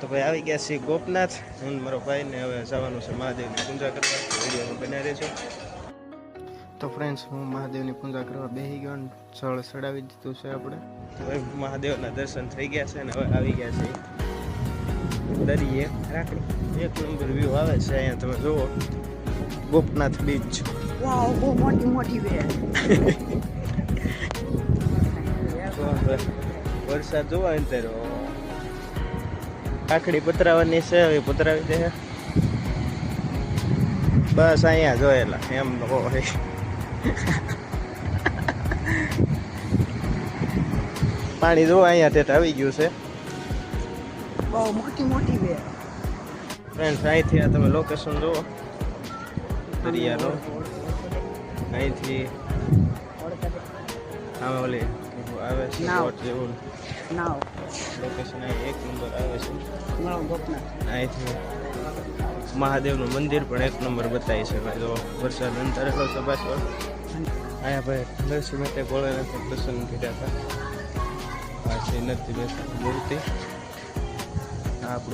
તો ભાઈ આવી ગયા છીએ ગોપનાથ. હું મારો ભાઈ ને હવે જવાનું છે મહાદેવની પૂજા કરવા. વીડિયો બનાવી રહેજો તો ફ્રેન્ડ્સ હું મહાદેવની પૂજા કરવા બેસી ગયો જળ ચડાવી દીધું છે આપણે. તો હવે મહાદેવના દર્શન થઈ ગયા છે ને હવે આવી ગયા છે દરિયે રાખડી. એક નંબર વ્યૂ આવે છે અહીંયા તમે જુઓ. ગોપનાથ બીચ વાવ બહુ મોટી મોટી વે વરસાદ જોવા ને રાખડી પતરાવાની છે હવે પતરાવી દે બસ અહીંયા જોયેલા એમ હોય. પાણી જો અહીંયા ટેટ આવી ગયું છે. બહુ મોટી મોટી બે. ફ્રેન્ડ્સ અહીંથી આ તમે લોકેશન જુઓ. દરિયાનો. અહીંથી આમાં ઓલી આવે છે નાવ. બોટ જેવું નાવ. લોકેશન અહીં એક નંબર આવે. અહીંથી મહાદેવનું મંદિર પણ એક નંબર બતાવી છે ભાઈ. તો વરસાદ અંતર એટલો સભા છો અહીંયા ભાઈ નરસિંહ મહેતા ભોળાનાથ દર્શન કર્યા હતા. પાછી નથી બેસતા મૂર્તિ.